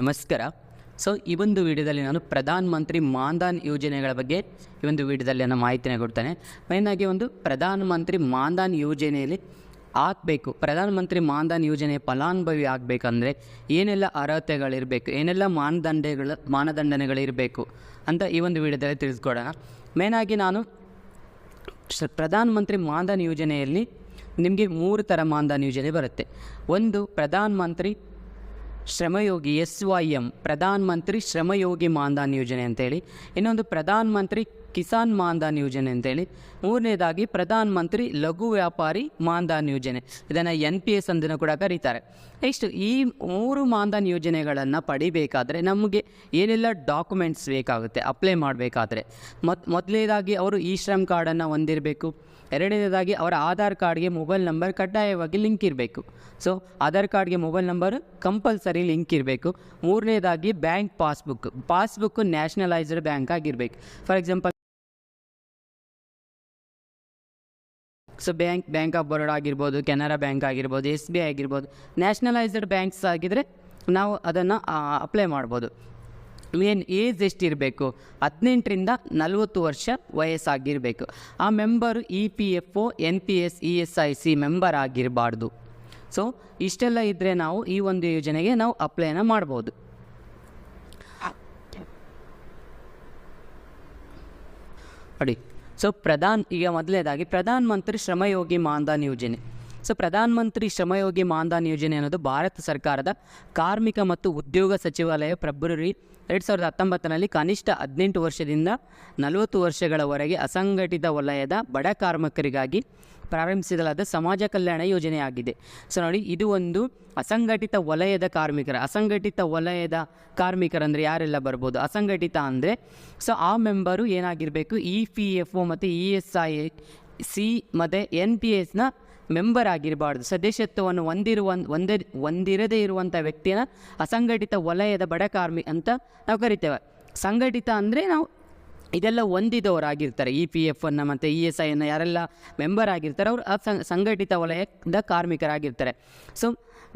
ನಮಸ್ಕಾರ. ಸೊ, ಈ ಒಂದು ವಿಡಿಯೋದಲ್ಲಿ ನಾನು ಪ್ರಧಾನ ಮಂತ್ರಿ ಮಾನ್ಧನ್ ಯೋಜನೆಗಳ ಬಗ್ಗೆ ಈ ಒಂದು ವಿಡಿಯೋದಲ್ಲಿ ನಾನು ಮಾಹಿತಿನ ಕೊಡ್ತೇನೆ. ಮೇಯ್ನಾಗಿ ಒಂದು ಪ್ರಧಾನ ಮಂತ್ರಿ ಮಾನ್ಧನ್ ಯೋಜನೆಯಲ್ಲಿ ಆಗಬೇಕು. ಪ್ರಧಾನಮಂತ್ರಿ ಯೋಜನೆ ಯೋಜನೆಯ ಫಲಾನುಭವಿ ಆಗಬೇಕಂದ್ರೆ ಏನೆಲ್ಲ ಅರ್ಹತೆಗಳಿರಬೇಕು, ಏನೆಲ್ಲ ಮಾನದಂಡಗಳು, ಮಾನದಂಡನೆಗಳಿರಬೇಕು ಅಂತ ಈ ಒಂದು ವಿಡಿಯೋದಲ್ಲಿ ತಿಳಿಸ್ಕೊಡೋಣ. ಮೇಯ್ನಾಗಿ ನಾನು ಪ್ರಧಾನಮಂತ್ರಿ ಪ್ರಧಾನ ಮಂತ್ರಿ ಮಾನ್ಧನ್ ಯೋಜನೆಯಲ್ಲಿ ನಿಮಗೆ ಮೂರು ಥರ ಮಾನ್ಧನ್ ಯೋಜನೆ ಬರುತ್ತೆ. ಒಂದು, Pradhan Mantri Shram Yogi S Y M Pradhan Mantri Shramyogi Maandhan ಯೋಜನೆ ಅಂತೇಳಿ, ಇನ್ನೊಂದು ಪ್ರಧಾನ ಮಂತ್ರಿ ಕಿಸಾನ್ ಮಾನ್ಧನ್ ಯೋಜನೆ ಅಂತೇಳಿ, ಮೂರನೇದಾಗಿ ಪ್ರಧಾನ ಮಂತ್ರಿ ಲಘು ವ್ಯಾಪಾರಿ ಮಾನ್ಧನ್ ಯೋಜನೆ. ಇದನ್ನು ಎನ್ ಪಿ ಎಸ್ ಅಂದನ್ನು ಕೂಡ ಕರೀತಾರೆ. ನೆಕ್ಸ್ಟ್ ಈ ಮೂರು ಮಾನ್ಧನ್ ಯೋಜನೆಗಳನ್ನು ಪಡಿಬೇಕಾದರೆ ನಮಗೆ ಏನೆಲ್ಲ ಡಾಕ್ಯುಮೆಂಟ್ಸ್ ಬೇಕಾಗುತ್ತೆ, ಅಪ್ಲೈ ಮಾಡಬೇಕಾದ್ರೆ. ಮತ್ತು ಮೊದಲನೇದಾಗಿ ಅವರು ಇ ಶ್ರಮ್ ಕಾರ್ಡನ್ನು ಹೊಂದಿರಬೇಕು. ಎರಡನೇದಾಗಿ ಅವರ ಆಧಾರ್ ಕಾರ್ಡ್ಗೆ ಮೊಬೈಲ್ ನಂಬರ್ ಕಡ್ಡಾಯವಾಗಿ ಲಿಂಕ್ ಇರಬೇಕು. ಸೊ, ಆಧಾರ್ ಕಾರ್ಡ್ಗೆ ಮೊಬೈಲ್ ನಂಬರ್ ಕಂಪಲ್ಸರಿ ಲಿಂಕ್ ಇರಬೇಕು. ಮೂರನೇದಾಗಿ bank passbook passbook nationalised bank ಆಗಿರಬೇಕು. For example so, bank bank of Baroda ಆಗಿರ್ಬೋದು, ಕೆನರಾ ಬ್ಯಾಂಕ್ ಆಗಿರ್ಬೋದು, ಎಸ್ ಬಿ ಐ ಆಗಿರ್ಬೋದು, ನ್ಯಾಷನಲೈಸ್ಡ್ ಬ್ಯಾಂಕ್ಸ್ ಆಗಿದ್ದರೆ ನಾವು ಅದನ್ನು ಅಪ್ಲೈ ಮಾಡ್ಬೋದು. ಮೇನ್ ಏಜ್ ಎಷ್ಟಿರಬೇಕು ಹದಿನೆಂಟರಿಂದ ನಲವತ್ತು ವರ್ಷ ವಯಸ್ಸಾಗಿರಬೇಕು. ಆ member E P F O N P S E S I C member ಆಗಿರಬಾರ್ದು. So ಇಷ್ಟೆಲ್ಲ ಇದ್ದರೆ ನಾವು ಈ ಒಂದು ಯೋಜನೆಗೆ ನಾವು ಅಪ್ಲೈನ ಮಾಡ್ಬೋದು. ಅಡಿ ಸೊ ಪ್ರಧಾನ್, ಈಗ ಮೊದಲನೇದಾಗಿ ಪ್ರಧಾನ ಮಂತ್ರಿ ಶ್ರಮಯೋಗಿ ಮಾನ್ಧನ್ ಯೋಜನೆ. ಸೊ ಪ್ರಧಾನ ಮಂತ್ರಿ ಶ್ರಮಯೋಗಿ ಮಾನ್ಧನ್ ಯೋಜನೆ ಅನ್ನೋದು ಭಾರತ ಸರ್ಕಾರದ ಕಾರ್ಮಿಕ ಮತ್ತು ಉದ್ಯೋಗ ಸಚಿವಾಲಯ ಫೆಬ್ರವರಿ ಎರಡು ಸಾವಿರದ ಹತ್ತೊಂಬತ್ತರಲ್ಲಿ ಕನಿಷ್ಠ ಹದಿನೆಂಟು ವರ್ಷದಿಂದ ನಲವತ್ತು ವರ್ಷಗಳವರೆಗೆ ಅಸಂಘಟಿತ ವಲಯದ ಬಡ ಕಾರ್ಮಿಕರಿಗಾಗಿ ಪ್ರಾರಂಭಿಸಲಾದ ಸಮಾಜ ಕಲ್ಯಾಣ ಯೋಜನೆಯಾಗಿದೆ ಸೊ ನೋಡಿ, ಇದು ಒಂದು ಅಸಂಘಟಿತ ವಲಯದ ಕಾರ್ಮಿಕರ, ಅಸಂಘಟಿತ ವಲಯದ ಕಾರ್ಮಿಕರಂದರೆ ಯಾರೆಲ್ಲ ಬರ್ಬೋದು? ಅಸಂಘಟಿತ ಅಂದರೆ, ಸೊ ಆ ಮೆಂಬರು ಏನಾಗಿರಬೇಕು? ಇ ಪಿ ಎಫ್ ಒ ಮತ್ತು ಇ ಎಸ್ ಐ ಸಿ ಮತ್ತು ಎನ್ ಪಿ ಎಸ್ನ ಮೆಂಬರ್ ಆಗಿರಬಾರ್ದು. ಸದಸ್ಯತ್ವವನ್ನು ಹೊಂದಿರುವ, ಒಂದೇ, ಹೊಂದಿರದೇ ಇರುವಂಥ ವ್ಯಕ್ತಿನ ಅಸಂಘಟಿತ ವಲಯದ ಬಡ ಕಾರ್ಮಿ ಅಂತ ನಾವು ಕರಿತೇವೆ. ಸಂಘಟಿತ ಅಂದರೆ ನಾವು ಇದೆಲ್ಲ ಹೊಂದಿದವರಾಗಿರ್ತಾರೆ. ಇ ಪಿ ಎಫ್ ಅನ್ನು ಮತ್ತು ಇ ಎಸ್ ಐಯನ್ನು ಯಾರೆಲ್ಲ ಮೆಂಬರ್ ಆಗಿರ್ತಾರೆ ಅವರು ಸಂಘಟಿತ ವಲಯದ ಕಾರ್ಮಿಕರಾಗಿರ್ತಾರೆ. ಸೊ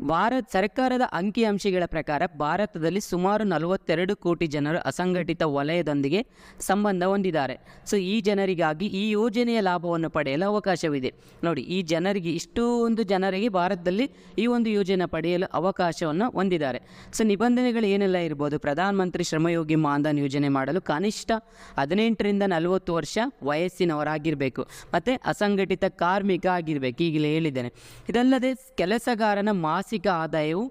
ಭಾರತ ಸರ್ಕಾರದ ಅಂಕಿಅಂಶಗಳ ಪ್ರಕಾರ ಭಾರತದಲ್ಲಿ ಸುಮಾರು ನಲವತ್ತೆರಡು ಕೋಟಿ ಜನರು ಅಸಂಘಟಿತ ವಲಯದೊಂದಿಗೆ ಸಂಬಂಧ ಹೊಂದಿದ್ದಾರೆ. ಸೊ, ಈ ಜನರಿಗಾಗಿ ಈ ಯೋಜನೆಯ ಲಾಭವನ್ನು ಪಡೆಯಲು ಅವಕಾಶವಿದೆ. ನೋಡಿ, ಈ ಜನರಿಗೆ, ಇಷ್ಟೊಂದು ಜನರಿಗೆ ಭಾರತದಲ್ಲಿ ಈ ಒಂದು ಯೋಜನೆ ಪಡೆಯಲು ಅವಕಾಶವನ್ನು ಹೊಂದಿದ್ದಾರೆ. ಸೊ, ನಿಬಂಧನೆಗಳು ಏನೆಲ್ಲ ಇರ್ಬೋದು? ಪ್ರಧಾನಮಂತ್ರಿ ಶ್ರಮಯೋಗಿ ಮಾನ್ಧನ್ ಯೋಜನೆ ಮಾಡಲು ಕನಿಷ್ಠ ಹದಿನೆಂಟರಿಂದ ನಲವತ್ತು ವರ್ಷ ವಯಸ್ಸಿನವರಾಗಿರಬೇಕು. ಮತ್ತು ಅಸಂಘಟಿತ ಕಾರ್ಮಿಕ ಆಗಿರಬೇಕು, ಈಗಲೇ ಹೇಳಿದ್ದೇನೆ. ಇದಲ್ಲದೆ ಕೆಲಸಗಾರನ ಮಾಸಿಕ ಆದಾಯವು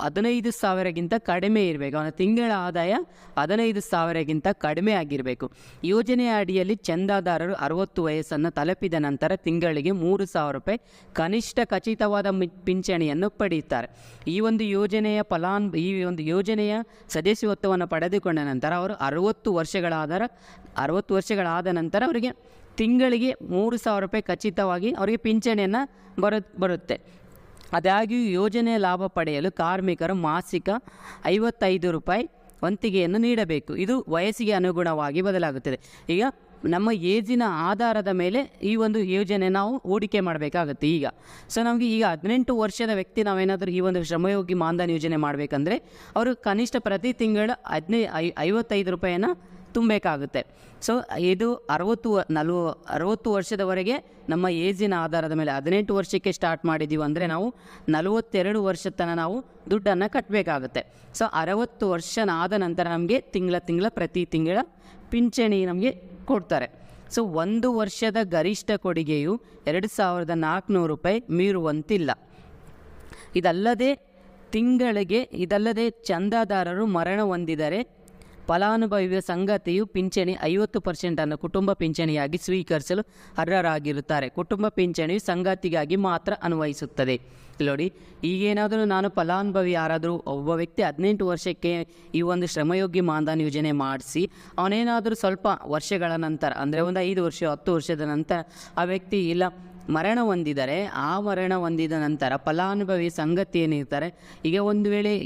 ಹದಿನೈದು ಸಾವಿರಗಿಂತ ಕಡಿಮೆ ಇರಬೇಕು. ಅವನ ತಿಂಗಳ ಆದಾಯ ಹದಿನೈದು ಸಾವಿರಗಿಂತ ಕಡಿಮೆ ಆಗಿರಬೇಕು. ಯೋಜನೆಯ ಅಡಿಯಲ್ಲಿ ಚಂದಾದಾರರು ಅರವತ್ತು ವಯಸ್ಸನ್ನು ತಲುಪಿದ ನಂತರ ತಿಂಗಳಿಗೆ ಮೂರು ಸಾವಿರ ರೂಪಾಯಿ ಕನಿಷ್ಠ ಖಚಿತವಾದ ಪಿಂಚಣಿಯನ್ನು ಪಡೆಯುತ್ತಾರೆ ಈ ಒಂದು ಯೋಜನೆಯ ಫಲಾನ್, ಈ ಒಂದು ಯೋಜನೆಯ ಸದಸ್ಯತ್ವವನ್ನು ಪಡೆದುಕೊಂಡ ನಂತರ ಅವರು ಅರವತ್ತು ವರ್ಷಗಳಾದರ, ಅರವತ್ತು ವರ್ಷಗಳಾದ ನಂತರ ಅವರಿಗೆ ತಿಂಗಳಿಗೆ ಮೂರು ಸಾವಿರ ರೂಪಾಯಿ ಖಚಿತವಾಗಿ ಅವರಿಗೆ ಪಿಂಚಣಿಯನ್ನು ಬರು, ಬರುತ್ತೆ. ಆದಾಗ್ಯೂ ಯೋಜನೆಯ ಲಾಭ ಪಡೆಯಲು ಕಾರ್ಮಿಕರು ಮಾಸಿಕ ಐವತ್ತೈದು ರೂಪಾಯಿ ವಂತಿಗೆಯನ್ನು ನೀಡಬೇಕು. ಇದು ವಯಸ್ಸಿಗೆ ಅನುಗುಣವಾಗಿ ಬದಲಾಗುತ್ತದೆ. ಈಗ ನಮ್ಮ ಏಜಿನ ಆಧಾರದ ಮೇಲೆ ಈ ಒಂದು ಯೋಜನೆ ನಾವು ಹೂಡಿಕೆ ಮಾಡಬೇಕಾಗುತ್ತೆ ಈಗ. ಸೊ ನಮಗೆ ಈಗ ಹದಿನೆಂಟು ವರ್ಷದ ವ್ಯಕ್ತಿ ನಾವೇನಾದರೂ ಈ ಒಂದು ಶ್ರಮಯೋಗಿ ಮಾನ್ಧನ್ ಯೋಜನೆ ಮಾಡಬೇಕಂದ್ರೆ, ಅವರು ಕನಿಷ್ಠ ಪ್ರತಿ ತಿಂಗಳು ಹದಿನೈ ಐ, ಐವತ್ತೈದು ರೂಪಾಯಿಯನ್ನು ತುಂಬಬೇಕಾಗುತ್ತೆ. ಸೊ ಇದು ಅರವತ್ತು, ನಲ್ವ, ಅರವತ್ತು ವರ್ಷದವರೆಗೆ ನಮ್ಮ ಏಜಿನ ಆಧಾರದ ಮೇಲೆ ಹದಿನೆಂಟು ವರ್ಷಕ್ಕೆ ಸ್ಟಾರ್ಟ್ ಮಾಡಿದ್ದೀವಿ ಅಂದರೆ ನಾವು ನಲವತ್ತೆರಡು ವರ್ಷ ತನಕ ನಾವು ದುಡ್ಡನ್ನು ಕಟ್ಟಬೇಕಾಗುತ್ತೆ ಸೊ ಅರವತ್ತು ವರ್ಷನಾದ ನಂತರ ನಮಗೆ ತಿಂಗಳ ತಿಂಗಳ, ಪ್ರತಿ ತಿಂಗಳ ಪಿಂಚಣಿ ನಮಗೆ ಕೊಡ್ತಾರೆ. ಸೊ ಒಂದು ವರ್ಷದ ಗರಿಷ್ಠ ಕೊಡುಗೆಯು ಎರಡು ಸಾವಿರದ ನಾಲ್ಕುನೂರು ರೂಪಾಯಿ ಮೀರುವಂತಿಲ್ಲ. ಇದಲ್ಲದೆ ತಿಂಗಳಿಗೆ, ಇದಲ್ಲದೆ ಚಂದಾದಾರರು ಮರಣ ಹೊಂದಿದರೆ ಫಲಾನುಭವಿಯ ಸಂಗತಿಯು ಪಿಂಚಣಿ ಐವತ್ತು ಪರ್ಸೆಂಟನ್ನು ಕುಟುಂಬ ಪಿಂಚಣಿಯಾಗಿ ಸ್ವೀಕರಿಸಲು ಅರ್ಹರಾಗಿರುತ್ತಾರೆ. ಕುಟುಂಬ ಪಿಂಚಣಿಯು ಸಂಗಾತಿಗಾಗಿ ಮಾತ್ರ ಅನ್ವಯಿಸುತ್ತದೆ. ನೋಡಿ, ಈಗೇನಾದರೂ ನಾನು ಫಲಾನುಭವಿ ಯಾರಾದರೂ ಒಬ್ಬ ವ್ಯಕ್ತಿ ಹದಿನೆಂಟು ವರ್ಷಕ್ಕೆ ಈ ಒಂದು ಶ್ರಮಯೋಗಿ ಮಾನ್ಧನ್ ಯೋಜನೆ ಮಾಡಿಸಿ, ಅವನೇನಾದರೂ ಸ್ವಲ್ಪ ವರ್ಷಗಳ ನಂತರ, ಅಂದರೆ ಒಂದು ಐದು ವರ್ಷ, ಹತ್ತು ವರ್ಷದ ನಂತರ ಆ ವ್ಯಕ್ತಿ ಇಲ್ಲ ಮರಣ ಹೊಂದಿದರೆ, ಆ ಮರಣ ಹೊಂದಿದ ನಂತರ ಫಲಾನುಭವಿ ಸಂಗತಿ ಏನಿರ್ತಾರೆ ಈಗ ಒಂದು ವೇಳೆ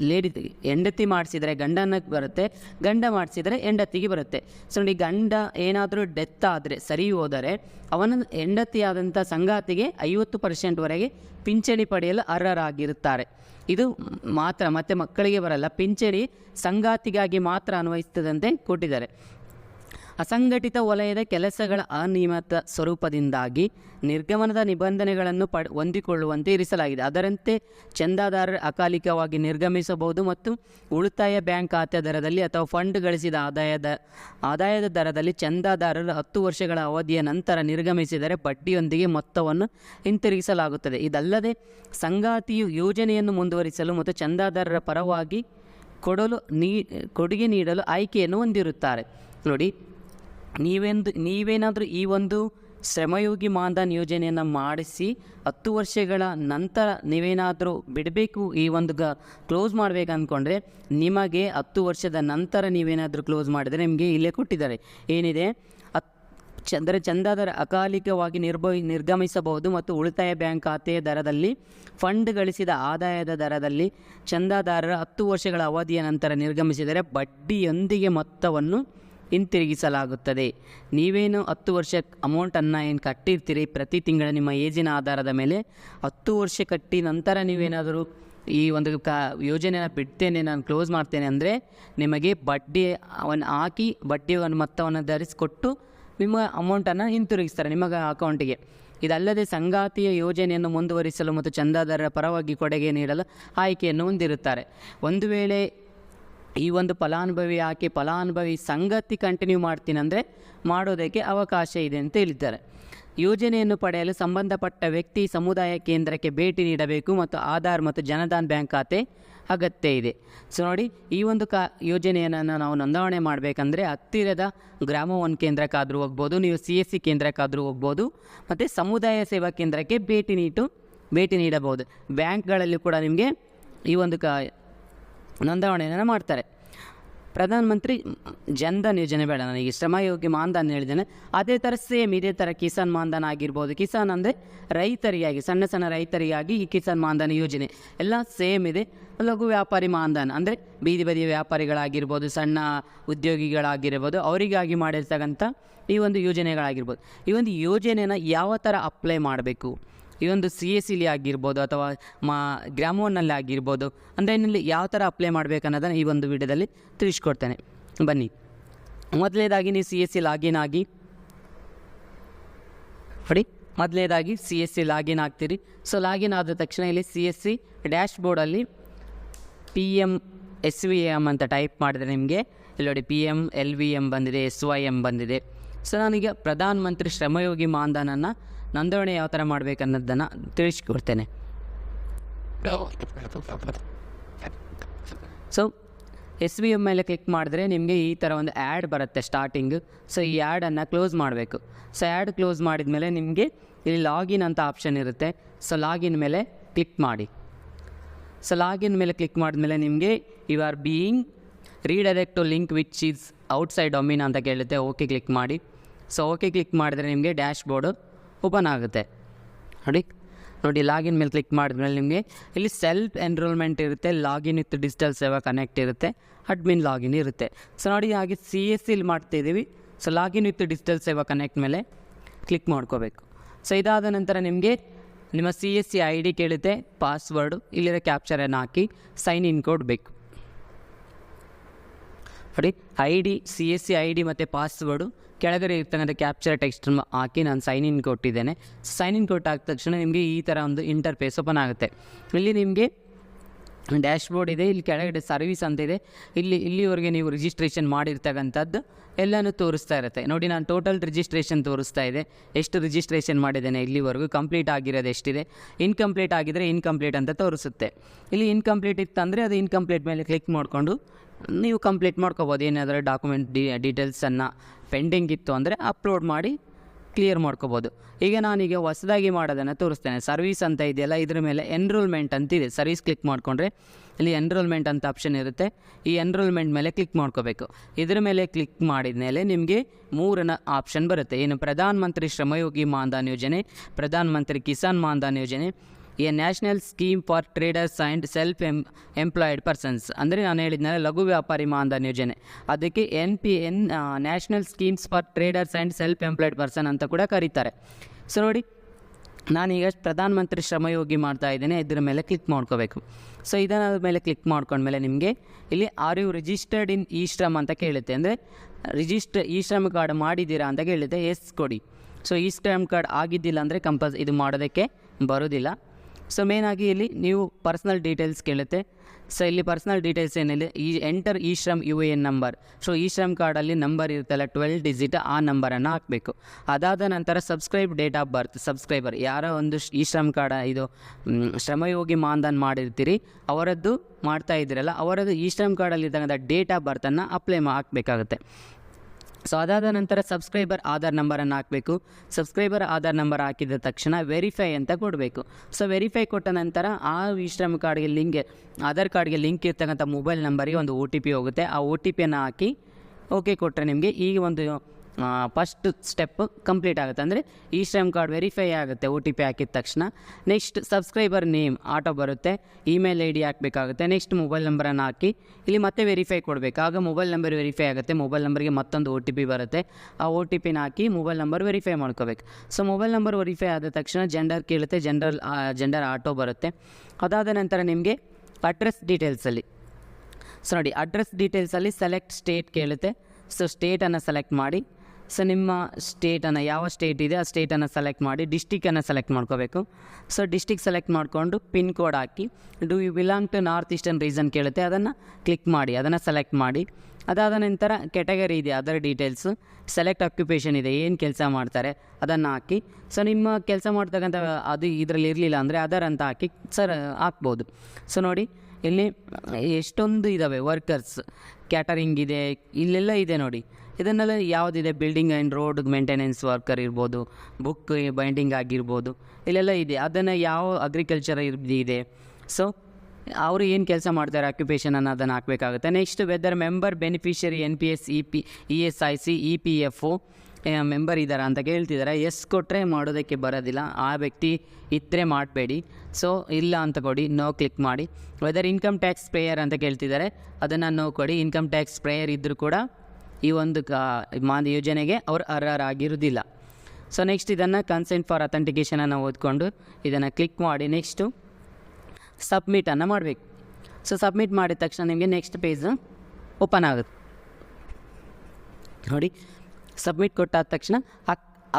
ಲೇಡಿ ಹೆಂಡತಿ ಮಾಡಿಸಿದರೆ ಗಂಡನಕ್ಕೆ ಬರುತ್ತೆ, ಗಂಡ ಮಾಡಿಸಿದರೆ ಹೆಂಡತಿಗೆ ಬರುತ್ತೆ. ಸೊ, ನೋಡಿ, ಗಂಡ ಏನಾದರೂ ಡೆತ್ ಆದರೆ, ಸರಿ ಹೋದರೆ, ಅವನ ಹೆಂಡತಿಯಾದಂಥ ಸಂಗಾತಿಗೆ ಐವತ್ತು ಪರ್ಸೆಂಟ್ವರೆಗೆ ಪಿಂಚಣಿ ಪಡೆಯಲು ಅರ್ಹರಾಗಿರುತ್ತಾರೆ. ಇದು ಮಾತ್ರ, ಮತ್ತು ಮಕ್ಕಳಿಗೆ ಬರಲ್ಲ, ಪಿಂಚಣಿ ಸಂಗಾತಿಗಾಗಿ ಮಾತ್ರ ಅನ್ವಯಿಸ್ತದಂತೆ ಕೊಟ್ಟಿದ್ದಾರೆ. ಅಸಂಘಟಿತ ವಲಯದ ಕೆಲಸಗಳ ಅನಿಯಮಿತ ಸ್ವರೂಪದಿಂದಾಗಿ ನಿರ್ಗಮನದ ನಿಬಂಧನೆಗಳನ್ನು ಪಡ್, ಹೊಂದಿಕೊಳ್ಳುವಂತೆ ಇರಿಸಲಾಗಿದೆ. ಅದರಂತೆ ಚಂದಾದಾರರು ಅಕಾಲಿಕವಾಗಿ ನಿರ್ಗಮಿಸಬಹುದು ಮತ್ತು ಉಳಿತಾಯ ಬ್ಯಾಂಕ್ ಖಾತೆ ದರದಲ್ಲಿ ಅಥವಾ ಫಂಡ್ ಗಳಿಸಿದ ಆದಾಯದ ಆದಾಯದ ದರದಲ್ಲಿ ಚಂದಾದಾರರು ಹತ್ತು ವರ್ಷಗಳ ಅವಧಿಯ ನಂತರ ನಿರ್ಗಮಿಸಿದರೆ ಬಡ್ಡಿಯೊಂದಿಗೆ ಮೊತ್ತವನ್ನು ಹಿಂತಿರುಗಿಸಲಾಗುತ್ತದೆ. ಇದಲ್ಲದೆ ಸಂಗಾತಿಯು ಯೋಜನೆಯನ್ನು ಮುಂದುವರಿಸಲು ಮತ್ತು ಚಂದಾದಾರರ ಪರವಾಗಿ ಕೊಡಲು ನೀ, ಕೊಡುಗೆ ನೀಡಲು ಆಯ್ಕೆಯನ್ನು ಹೊಂದಿರುತ್ತಾರೆ. ನೋಡಿ ನೀವೆಂದು, ನೀವೇನಾದರೂ ಈ ಒಂದು ಶ್ರಮಯೋಗಿ ಮಾನ್ಧನ್ ಯೋಜನೆಯನ್ನು ಮಾಡಿಸಿ ಹತ್ತು ವರ್ಷಗಳ ನಂತರ ನೀವೇನಾದರೂ ಬಿಡಬೇಕು ಈ ಒಂದು ಗ, ಕ್ಲೋಸ್ ಮಾಡಬೇಕು ಅಂದ್ಕೊಂಡ್ರೆ ನಿಮಗೆ ಹತ್ತು ವರ್ಷದ ನಂತರ ನೀವೇನಾದರೂ ಕ್ಲೋಸ್ ಮಾಡಿದರೆ ನಿಮಗೆ ಇಲ್ಲೇ ಕೊಟ್ಟಿದ್ದಾರೆ. ಏನಿದೆ? ಹತ್, ಚಂದ್ರ, ಚಂದಾದಾರ ಅಕಾಲಿಕವಾಗಿ ನಿರ್ಭವಿ ನಿರ್ಗಮಿಸಬಹುದು ಮತ್ತು ಉಳಿತಾಯ ಬ್ಯಾಂಕ್ ಖಾತೆಯ ದರದಲ್ಲಿ, ಫಂಡ್ ಗಳಿಸಿದ ಆದಾಯದ ದರದಲ್ಲಿ ಚಂದಾದಾರರ ಹತ್ತು ವರ್ಷಗಳ ಅವಧಿಯ ನಂತರ ನಿರ್ಗಮಿಸಿದರೆ ಬಡ್ಡಿಯೊಂದಿಗೆ ಮೊತ್ತವನ್ನು ಹಿಂತಿರುಗಿಸಲಾಗುತ್ತದೆ. ನೀವೇನು ಹತ್ತು ವರ್ಷ ಅಮೌಂಟನ್ನು ಏನು ಕಟ್ಟಿರ್ತೀರಿ? ಪ್ರತಿ ತಿಂಗಳ ನಿಮ್ಮ ಏಜಿನ ಆಧಾರದ ಮೇಲೆ ಹತ್ತು ವರ್ಷ ಕಟ್ಟಿ ನಂತರ ನೀವೇನಾದರೂ ಈ ಒಂದು ಕ ಯೋಜನೆನ ಬಿಡ್ತೇನೆ, ನಾನು ಕ್ಲೋಸ್ ಮಾಡ್ತೇನೆ ಅಂದರೆ ನಿಮಗೆ ಬಡ್ಡಿ ಅವನ್ನು ಹಾಕಿ ಬಡ್ಡಿ ಒಂದು ಮೊತ್ತವನ್ನು ಧರಿಸಿಕೊಟ್ಟು ನಿಮ್ಮ ಅಮೌಂಟನ್ನು ಹಿಂತಿರುಗಿಸ್ತಾರೆ ನಿಮ್ಮ ಅಕೌಂಟಿಗೆ. ಇದಲ್ಲದೆ ಸಂಗಾತಿಯ ಯೋಜನೆಯನ್ನು ಮುಂದುವರಿಸಲು ಮತ್ತು ಚಂದಾದಾರರ ಪರವಾಗಿ ಕೊಡುಗೆ ನೀಡಲು ಆಯ್ಕೆಯನ್ನು ಹೊಂದಿರುತ್ತಾರೆ. ಒಂದು ವೇಳೆ ಈ ಒಂದು ಫಲಾನುಭವಿ ಹಾಕಿ ಫಲಾನುಭವಿ ಸಂಗತಿ ಕಂಟಿನ್ಯೂ ಮಾಡ್ತೀನಿ ಮಾಡೋದಕ್ಕೆ ಅವಕಾಶ ಇದೆ ಅಂತ ಹೇಳಿದ್ದಾರೆ. ಯೋಜನೆಯನ್ನು ಪಡೆಯಲು ಸಂಬಂಧಪಟ್ಟ ವ್ಯಕ್ತಿ ಸಮುದಾಯ ಕೇಂದ್ರಕ್ಕೆ ಭೇಟಿ ನೀಡಬೇಕು ಮತ್ತು ಆಧಾರ್ ಮತ್ತು ಜನಧನ್ ಬ್ಯಾಂಕ್ ಖಾತೆ ಅಗತ್ಯ ಇದೆ. ಸೊ ನೋಡಿ, ಈ ಒಂದು ಕಾ ಯೋಜನೆಯನ್ನು ನಾವು ನೋಂದಾವಣೆ ಮಾಡಬೇಕಂದ್ರೆ ಹತ್ತಿರದ ಗ್ರಾಮ ಒನ್ ಕೇಂದ್ರಕ್ಕಾದರೂ ಹೋಗ್ಬೋದು, ನೀವು ಸಿ ಎಸ್ ಸಿ ಕೇಂದ್ರಕ್ಕಾದರೂ ಹೋಗ್ಬೋದು, ಮತ್ತು ಸಮುದಾಯ ಸೇವಾ ಕೇಂದ್ರಕ್ಕೆ ಭೇಟಿ ನೀಟು, ಭೇಟಿ ನೀಡಬಹುದು. ಬ್ಯಾಂಕ್ಗಳಲ್ಲಿ ಕೂಡ ನಿಮಗೆ ಈ ಒಂದು ಕ ನೋಂದಾವಣೆಯನ್ನು ಮಾಡ್ತಾರೆ. ಪ್ರಧಾನಮಂತ್ರಿ, ಜನ್ಧನ್ ಯೋಜನೆ ಬೇಡ ನನಗೆ ಶ್ರಮಯೋಗಿ ಮಾನ್ಧನ್ ಹೇಳಿದ್ದೇನೆ. ಅದೇ ಥರ ಸೇಮ್ ಇದೇ ಥರ ಕಿಸಾನ್ ಮಾನ್ಧನ್ ಆಗಿರ್ಬೋದು. ಕಿಸಾನ್ ಅಂದರೆ ರೈತರಿಗಾಗಿ, ಸಣ್ಣ ಸಣ್ಣ ರೈತರಿಗಾಗಿ ಈ ಕಿಸಾನ್ ಮಾನ್ಧನ್ ಯೋಜನೆ. ಎಲ್ಲ ಸೇಮ್ ಇದೆ. ಲಘು ವ್ಯಾಪಾರಿ ಮಾನ್ಧನ್ ಅಂದರೆ ಬೀದಿ ಬದಿಯ ವ್ಯಾಪಾರಿಗಳಾಗಿರ್ಬೋದು, ಸಣ್ಣ ಉದ್ಯೋಗಿಗಳಾಗಿರ್ಬೋದು, ಅವರಿಗಾಗಿ ಮಾಡಿರ್ತಕ್ಕಂಥ ಈ ಒಂದು ಯೋಜನೆಗಳಾಗಿರ್ಬೋದು. ಈ ಒಂದು ಯೋಜನೆನ ಯಾವ ಥರ ಅಪ್ಲೈ ಮಾಡಬೇಕು? ಈ ಒಂದು ಸಿ ಎಸ್ ಸಿಲಿ ಆಗಿರ್ಬೋದು ಅಥವಾ ಮಾ ಗ್ರಾಮೋನಲ್ಲಿ ಆಗಿರ್ಬೋದು. ಅಂದರೆ ಯಾವ ಥರ ಅಪ್ಲೈ ಮಾಡಬೇಕು ಅನ್ನೋದನ್ನು ಈ ಒಂದು ವಿಡಿಯೋದಲ್ಲಿ ತಿಳಿಸ್ಕೊಡ್ತೇನೆ. ಬನ್ನಿ. ಮೊದಲನೇದಾಗಿ ನೀವು ಸಿ ಎಸ್ ಸಿ ಲಾಗಿನ್ ಆಗಿ. ನೋಡಿ ಮೊದಲನೇದಾಗಿ ಸಿ ಎಸ್ ಸಿ ಲಾಗಿನ್ ಆಗ್ತೀರಿ. ಸೊ, ಲಾಗಿನ್ ಆದ ತಕ್ಷಣ ಇಲ್ಲಿ C S C dash ಬೋರ್ಡಲ್ಲಿ P M S V M ಅಂತ ಟೈಪ್ ಮಾಡಿದ್ರೆ ನಿಮಗೆ ಇಲ್ಲಿ ನೋಡಿ, P M L V M ಬಂದಿದೆ, ಎಸ್ ವೈ ಎಂ ಬಂದಿದೆ. ಸೊ, ನಾನೀಗ ಪ್ರಧಾನ ಮಂತ್ರಿ ಶ್ರಮಯೋಗಿ ಮಾನ್ಧನನ್ನು ನೋಂದಣಿ ಯಾವ ಥರ ಮಾಡಬೇಕು ಅನ್ನೋದನ್ನು ತಿಳಿಸ್ಕೊಡ್ತೇನೆ. ಸೊ ಎಸ್ ವಿ ಎಂ ಮೇಲೆ ಕ್ಲಿಕ್ ಮಾಡಿದ್ರೆ ನಿಮಗೆ ಈ ಥರ ಒಂದು ಆ್ಯಡ್ ಬರುತ್ತೆ ಸ್ಟಾರ್ಟಿಂಗ್ ಸೊ ಈ ಆ್ಯಡನ್ನು ಕ್ಲೋಸ್ ಮಾಡಬೇಕು. ಸೊ ಆ್ಯಡ್ ಕ್ಲೋಸ್ ಮಾಡಿದ ಮೇಲೆ ನಿಮಗೆ ಇಲ್ಲಿ ಲಾಗಿನ್ ಅಂತ ಆಪ್ಷನ್ ಇರುತ್ತೆ. ಸೊ ಲಾಗಿನ್ ಮೇಲೆ ಕ್ಲಿಕ್ ಮಾಡಿ. ಸೊ ಲಾಗಿನ್ ಮೇಲೆ ಕ್ಲಿಕ್ ಮಾಡಿದ್ಮೇಲೆ ನಿಮಗೆ you are being redirect to link which is outside domain ಅಂತ ಕೇಳುತ್ತೆ. ಓಕೆ ಕ್ಲಿಕ್ ಮಾಡಿ. ಸೊ ಓಕೆ ಕ್ಲಿಕ್ ಮಾಡಿದ್ರೆ ನಿಮಗೆ ಡ್ಯಾಶ್ ಬೋರ್ಡು ಓಪನ್ ಆಗುತ್ತೆ. ನೋಡಿ ನೋಡಿ, ಲಾಗಿನ್ ಮೇಲೆ ಕ್ಲಿಕ್ ಮಾಡಿದ್ಮೇಲೆ ನಿಮಗೆ ಇಲ್ಲಿ ಸೆಲ್ಫ್ ಎನ್ರೋಲ್ಮೆಂಟ್ ಇರುತ್ತೆ, login with digital Seva connect ಇರುತ್ತೆ ಅಡ್ಮಿನ್ ಲಾಗಿನ್ ಇರುತ್ತೆ. ಸೊ ನೋಡಿ, ಹಾಗೆ ಸಿ ಎಸ್ ಸಿಲಿ ಮಾಡ್ತಾಯಿದ್ದೀವಿ so login with digital Seva connect ಮೇಲೆ ಕ್ಲಿಕ್ ಮಾಡ್ಕೋಬೇಕು. ಸೊ ಇದಾದ ನಂತರ ನಿಮಗೆ ನಿಮ್ಮ C S C I D ಕೇಳುತ್ತೆ ಪಾಸ್ವರ್ಡು ಇಲ್ಲಿರೋ ಕ್ಯಾಪ್ಚರನ್ನು ಹಾಕಿ ಸೈನ್ ಇನ್ ಕೋಡ್ ಬೇಕು. ನೋಡಿ I D C S C I D ಮತ್ತು ಪಾಸ್ವರ್ಡು ಕೆಳಗಡೆ ಇರ್ತಕ್ಕಂಥ ಕ್ಯಾಪ್ಚರ್ ಟೆಕ್ಸ್ಟ್ ಹಾಕಿ ನಾನು ಸೈನ್ ಇನ್ ಕೊಟ್ಟಿದ್ದೇನೆ. ಸೈನ್ ಇನ್ ಕೊಟ್ಟಾದ ತಕ್ಷಣ ನಿಮಗೆ ಈ ಥರ ಒಂದು ಇಂಟರ್ಫೇಸ್ ಓಪನ್ ಆಗುತ್ತೆ. ಇಲ್ಲಿ ನಿಮಗೆ ಡ್ಯಾಶ್ ಬೋರ್ಡ್ ಇದೆ, ಇಲ್ಲಿ ಕೆಳಗಡೆ ಸರ್ವಿಸ್ ಅಂತ ಇದೆ. ಇಲ್ಲಿ, ಇಲ್ಲಿವರೆಗೆ ನೀವು ರಿಜಿಸ್ಟ್ರೇಷನ್ ಮಾಡಿರ್ತಕ್ಕಂಥದ್ದು ಎಲ್ಲನೂ ತೋರಿಸ್ತಾ ಇರುತ್ತೆ. ನೋಡಿ, ನಾನು ಟೋಟಲ್ ರಿಜಿಸ್ಟ್ರೇಷನ್ ತೋರಿಸ್ತಾ ಇದೆ. ಎಷ್ಟು ರಿಜಿಸ್ಟ್ರೇಷನ್ ಮಾಡಿದ್ದೇನೆ ಇಲ್ಲಿವರೆಗೂ? ಕಂಪ್ಲೀಟ್ ಆಗಿರೋದು ಎಷ್ಟಿದೆ? ಇನ್ಕಂಪ್ಲೀಟ್ ಆಗಿದ್ದರೆ ಇನ್ಕಂಪ್ಲೀಟ್ ಅಂತ ತೋರಿಸುತ್ತೆ. ಇಲ್ಲಿ ಇನ್ಕಂಪ್ಲೀಟ್ ಇತ್ತಂದರೆ ಅದು ಇನ್ಕಂಪ್ಲೀಟ್ ಮೇಲೆ ಕ್ಲಿಕ್ ಮಾಡಿಕೊಂಡು ನೀವು ಕಂಪ್ಲೀಟ್ ಮಾಡ್ಕೋಬೋದು. ಏನಾದರೂ ಡಾಕ್ಯುಮೆಂಟ್ ಡಿ ಡೀಟೇಲ್ಸನ್ನು ಪೆಂಡಿಂಗ್ ಇತ್ತು ಅಂದರೆ ಅಪ್ಲೋಡ್ ಮಾಡಿ ಕ್ಲಿಯರ್ ಮಾಡ್ಕೋಬೋದು. ಈಗ ನಾನೀಗ ಹೊಸದಾಗಿ ಮಾಡೋದನ್ನು ತೋರಿಸ್ತೇನೆ. ಸರ್ವಿಸ್ ಅಂತ ಇದೆಯಲ್ಲ, ಇದ್ರ ಮೇಲೆ ಎನ್ರೋಲ್ಮೆಂಟ್ ಅಂತಿದೆ ಸರ್ವಿಸ್ ಕ್ಲಿಕ್ ಮಾಡಿಕೊಂಡ್ರೆ ಇಲ್ಲಿ ಎನ್ರೋಲ್ಮೆಂಟ್ ಅಂತ ಆಪ್ಷನ್ ಇರುತ್ತೆ. ಈ ಎನ್ರೋಲ್ಮೆಂಟ್ ಮೇಲೆ ಕ್ಲಿಕ್ ಮಾಡ್ಕೋಬೇಕು. ಇದ್ರ ಮೇಲೆ ಕ್ಲಿಕ್ ಮಾಡಿದ ಮೇಲೆ ನಿಮಗೆ ಮೂರನ ಆಪ್ಷನ್ ಬರುತ್ತೆ. ಏನು ಪ್ರಧಾನ ಮಂತ್ರಿ ಶ್ರಮಯೋಗಿ ಮಾನ್ಧನ್ ಯೋಜನೆ, ಪ್ರಧಾನ ಮಂತ್ರಿ ಕಿಸಾನ್ ಮಾನ್ಧನ್ ಯೋಜನೆ a national scheme for traders and self em, employed persons. ಅಂದರೆ ನಾನು ಹೇಳಿದ್ನಲ್ಲ, ಲಘು ವ್ಯಾಪಾರಿ ಮಾನ್ಧನ್ ಯೋಜನೆ. ಅದಕ್ಕೆ N P N national schemes for traders and self employed person ಅಂತ ಕೂಡ ಕರೀತಾರೆ. ಸೊ ನೋಡಿ ನಾನೀಗ ಪ್ರಧಾನಮಂತ್ರಿ ಶ್ರಮಯೋಗಿ ಮಾಡ್ತಾ ಇದ್ದೇನೆ, ಇದ್ರ ಮೇಲೆ ಕ್ಲಿಕ್ ಮಾಡ್ಕೋಬೇಕು. ಸೊ ಇದರ ಮೇಲೆ ಕ್ಲಿಕ್ ಮಾಡ್ಕೊಂಡ್ಮೇಲೆ ನಿಮಗೆ ಇಲ್ಲಿ, are you registered in E Shram ಅಂತ ಕೇಳುತ್ತೆ. ಅಂದರೆ, ರಿಜಿಸ್ಟರ್, ಇ ಶ್ರಮ್ ಕಾರ್ಡ್ ಮಾಡಿದ್ದೀರಾ ಅಂತ ಕೇಳುತ್ತೆ. ಎಸ್ ಕೊಡಿ. ಸೊ ಈ ಶ್ರಮ್ ಕಾರ್ಡ್ ಆಗಿದ್ದಿಲ್ಲ ಅಂದರೆ ಕಂಪಲ್ಸ್ ಇದು ಮಾಡೋದಕ್ಕೆ ಬರೋದಿಲ್ಲ. ಸೊ ಮೇನಾಗಿ ಇಲ್ಲಿ ನೀವು ಪರ್ಸ್ನಲ್ ಡೀಟೇಲ್ಸ್ ಕೇಳುತ್ತೆ. ಸೊ ಇಲ್ಲಿ ಪರ್ಸ್ನಲ್ ಡೀಟೇಲ್ಸ್ ಏನಿದೆ? ಈ enter E Shram U A N number so E Shram ಕಾರ್ಡಲ್ಲಿ ನಂಬರ್ ಇರುತ್ತಲ್ಲ ಟ್ವೆಲ್ ಡಿಜಿಟ್ ಆ ನಂಬರನ್ನು ಹಾಕಬೇಕು. ಅದಾದ ನಂತರ subscribe date of birth subscriber ಯಾರೋ ಒಂದು ಇ ಶ್ರಮ್ ಕಾರ್ಡ ಇದು ಶ್ರಮಯೋಗಿ ಮಾನ್ಧನ್ ಮಾಡಿರ್ತೀರಿ, ಅವರದ್ದು ಮಾಡ್ತಾ ಇದ್ದೀರಲ್ಲ, ಅವರದ್ದು ಇ ಶ್ರಮ್ ಕಾರ್ಡಲ್ಲಿ ಇದ್ದಂಥ ಡೇಟ್ ಆಫ್ ಬರ್ತನ್ನು ಅಪ್ಲೈ ಹಾಕಬೇಕಾಗುತ್ತೆ. ಸೊ ಅದಾದ ನಂತರ ಸಬ್ಸ್ಕ್ರೈಬರ್ ಆಧಾರ್ ನಂಬರನ್ನು ಹಾಕಬೇಕು. ಸಬ್ಸ್ಕ್ರೈಬರ್ ಆಧಾರ್ ನಂಬರ್ ಹಾಕಿದ ತಕ್ಷಣ ವೆರಿಫೈ ಅಂತ ಕೊಡಬೇಕು. ಸೊ ವೆರಿಫೈ ಕೊಟ್ಟ ನಂತರ ಆ ವಿಶ್ರಮ ಕಾರ್ಡ್ಗೆ ಲಿಂಕ್ ಆಧಾರ್ ಕಾರ್ಡ್ಗೆ ಲಿಂಕ್ ಇರ್ತಕ್ಕಂಥ ಮೊಬೈಲ್ ನಂಬರಿಗೆ ಒಂದು ಒ ಟಿ ಪಿ ಹೋಗುತ್ತೆ. ಆ ಒ ಟಿ ಪಿಯನ್ನು ಹಾಕಿ ಓಕೆ ಕೊಟ್ಟರೆ ನಿಮಗೆ ಈ ಒಂದು ಫಸ್ಟ್ ಸ್ಟೆಪ್ ಕಂಪ್ಲೀಟ್ ಆಗುತ್ತೆ. ಅಂದರೆ ಈ ಶ್ರಮ್ ಕಾರ್ಡ್ ವೆರಿಫೈ ಆಗುತ್ತೆ ಒ ಟಿ ಪಿ ಹಾಕಿದ ತಕ್ಷಣ. ನೆಕ್ಸ್ಟ್ ಸಬ್ಸ್ಕ್ರೈಬರ್ ನೇಮ್ ಆಟೋ ಬರುತ್ತೆ. ಇಮೇಲ್ ಐ ಡಿ ಹಾಕಬೇಕಾಗುತ್ತೆ. ನೆಕ್ಸ್ಟ್ ಮೊಬೈಲ್ ನಂಬರನ್ನು ಹಾಕಿ. ಇಲ್ಲಿ ಮತ್ತೆ ವೆರಿಫೈ ಕೊಡಬೇಕು. ಆಗ ಮೊಬೈಲ್ ನಂಬರ್ ವೆರಿಫೈ ಆಗುತ್ತೆ. ಮೊಬೈಲ್ ನಂಬರ್ಗೆ ಮತ್ತೊಂದು ಒ ಟಿ ಪಿ ಬರುತ್ತೆ. ಆ ಒ ಟಿ ಪಿನ ಹಾಕಿ ಮೊಬೈಲ್ ನಂಬರ್ ವೆರಿಫೈ ಮಾಡ್ಕೋಬೇಕು. ಸೊ ಮೊಬೈಲ್ ನಂಬರ್ ವೆರಿಫೈ ಆದ ತಕ್ಷಣ ಜೆಂಡರ್ ಕೇಳುತ್ತೆ. ಜೆಂಡರ್ ಜೆಂಡರ್ ಆಟೋ ಬರುತ್ತೆ. ಅದಾದ ನಂತರ ನಿಮಗೆ ಅಡ್ರೆಸ್ ಡೀಟೇಲ್ಸಲ್ಲಿ ಸೊ ನೋಡಿ ಅಡ್ರೆಸ್ ಡೀಟೇಲ್ಸಲ್ಲಿ ಸೆಲೆಕ್ಟ್ ಸ್ಟೇಟ್ ಕೇಳುತ್ತೆ. ಸೊ ಸ್ಟೇಟನ್ನು ಸೆಲೆಕ್ಟ್ ಮಾಡಿ. ಸೊ ನಿಮ್ಮ ಸ್ಟೇಟನ್ನು ಯಾವ ಸ್ಟೇಟ್ ಇದೆ, ಆ ಸ್ಟೇಟನ್ನು ಸೆಲೆಕ್ಟ್ ಮಾಡಿ ಡಿಸ್ಟಿಕನ್ನು ಸೆಲೆಕ್ಟ್ ಮಾಡ್ಕೋಬೇಕು. ಸೊ ಡಿಸ್ಟಿಕ್ ಸೆಲೆಕ್ಟ್ ಮಾಡಿಕೊಂಡು pin code hockey do you belong to north eastern region ಕೇಳುತ್ತೆ, ಅದನ್ನು ಕ್ಲಿಕ್ ಮಾಡಿ, ಅದನ್ನು ಸೆಲೆಕ್ಟ್ ಮಾಡಿ. ಅದಾದ ನಂತರ ಕೆಟಗರಿ ಇದೆ ಅದರ ಡೀಟೇಲ್ಸು ಸೆಲೆಕ್ಟ್ ಆಕ್ಯುಪೇಷನ್ ಇದೆ, ಏನು ಕೆಲಸ ಮಾಡ್ತಾರೆ, ಅದನ್ನು ಹಾಕಿ. ಸೊ ನಿಮ್ಮ ಕೆಲಸ ಮಾಡ್ತಕ್ಕಂಥ ಅದು ಇದರಲ್ಲಿ ಇರಲಿಲ್ಲ ಅಂದರೆ ಅದರ್ ಅಂತ ಹಾಕಿ ಸರ್ ಹಾಕ್ಬೋದು. ಸೊ ನೋಡಿ, ಇಲ್ಲಿ ಎಷ್ಟೊಂದು ಇದ್ದಾವೆ ವರ್ಕರ್ಸ್ ಕ್ಯಾಟರಿಂಗ್ ಇದೆ ಇಲ್ಲೆಲ್ಲ ಇದೆ ನೋಡಿ. ಇದನ್ನೆಲ್ಲ ಯಾವುದಿದೆ? Building and road maintenance worker ಇರ್ಬೋದು ಬುಕ್ ಬೈಂಡಿಂಗ್ ಆಗಿರ್ಬೋದು, ಇಲ್ಲೆಲ್ಲ ಇದೆ. ಅದನ್ನು ಯಾವ ಅಗ್ರಿಕಲ್ಚರ್ ಇದೆ? ಸೊ ಅವರು ಏನು ಕೆಲಸ ಮಾಡ್ತಾರೆ? ಆಕ್ಯುಪೇಷನ್ ಅನ್ನೋದನ್ನು ಹಾಕಬೇಕಾಗುತ್ತೆ. Next whether member beneficiary N P S E P E S I C E P F O member ಇದ್ದಾರೆ ಅಂತ ಕೇಳ್ತಿದ್ದಾರೆ ಎಸ್ ಕೊಟ್ಟರೆ ಮಾಡೋದಕ್ಕೆ ಬರೋದಿಲ್ಲ. ಆ ವ್ಯಕ್ತಿ ಇದ್ದರೆ ಮಾಡಬೇಡಿ. ಸೊ ಇಲ್ಲ ಅಂತ ಕೊಡಿ. ನೋ ಕ್ಲಿಕ್ ಮಾಡಿ. ವೆದರ್ ಇನ್ಕಮ್ ಟ್ಯಾಕ್ಸ್ ಪ್ರೇಯರ್ ಅಂತ ಕೇಳ್ತಿದ್ದಾರೆ ಅದನ್ನು ನೋ ಕೊಡಿ. ಇನ್ಕಮ್ ಟ್ಯಾಕ್ಸ್ ಪ್ರೇಯರ್ ಇದ್ದರೂ ಕೂಡ ಈ ಒಂದು ಮಾ ಯೋಜನೆಗೆ ಅವರು ಅರ್ಹರಾಗಿರುವುದಿಲ್ಲ. ಸೊ ನೆಕ್ಸ್ಟ್ ಇದನ್ನು ಕನ್ಸೆಂಟ್ ಫಾರ್ ಅಥೆಂಟಿಕೇಷನನ್ನು ಓದ್ಕೊಂಡು ಇದನ್ನು ಕ್ಲಿಕ್ ಮಾಡಿ ನೆಕ್ಸ್ಟು ಸಬ್ಮಿಟನ್ನು ಮಾಡಬೇಕು. ಸೊ ಸಬ್ಮಿಟ್ ಮಾಡಿದ ತಕ್ಷಣ ನಿಮಗೆ ನೆಕ್ಸ್ಟ್ ಪೇಜ್ ಓಪನ್ ಆಗುತ್ತೆ. ನೋಡಿ ಸಬ್ಮಿಟ್ ಕೊಟ್ಟಾದ ತಕ್ಷಣ